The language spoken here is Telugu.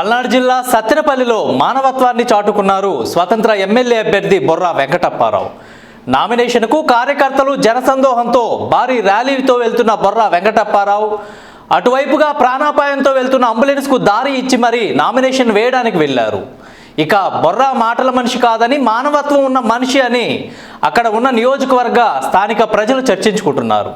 పల్నాడు జిల్లా సత్తెనపల్లిలో మానవత్వాన్ని చాటుకున్నారు స్వతంత్ర ఎమ్మెల్యే అభ్యర్థి బొర్రా వెంకటప్పారావు. నామినేషన్కు కార్యకర్తలు జనసందోహంతో భారీ ర్యాలీతో వెళ్తున్న బొర్రా వెంకటప్పారావు అటువైపుగా ప్రాణాపాయంతో వెళ్తున్న అంబులెన్స్కు దారి ఇచ్చి మరీ నామినేషన్ వేయడానికి వెళ్ళారు ఇక బొర్రా మాటల మనిషి కాదని మానవత్వం ఉన్న మనిషి అని అక్కడ ఉన్న నియోజకవర్గ స్థానిక ప్రజలు చర్చించుకుంటున్నారు.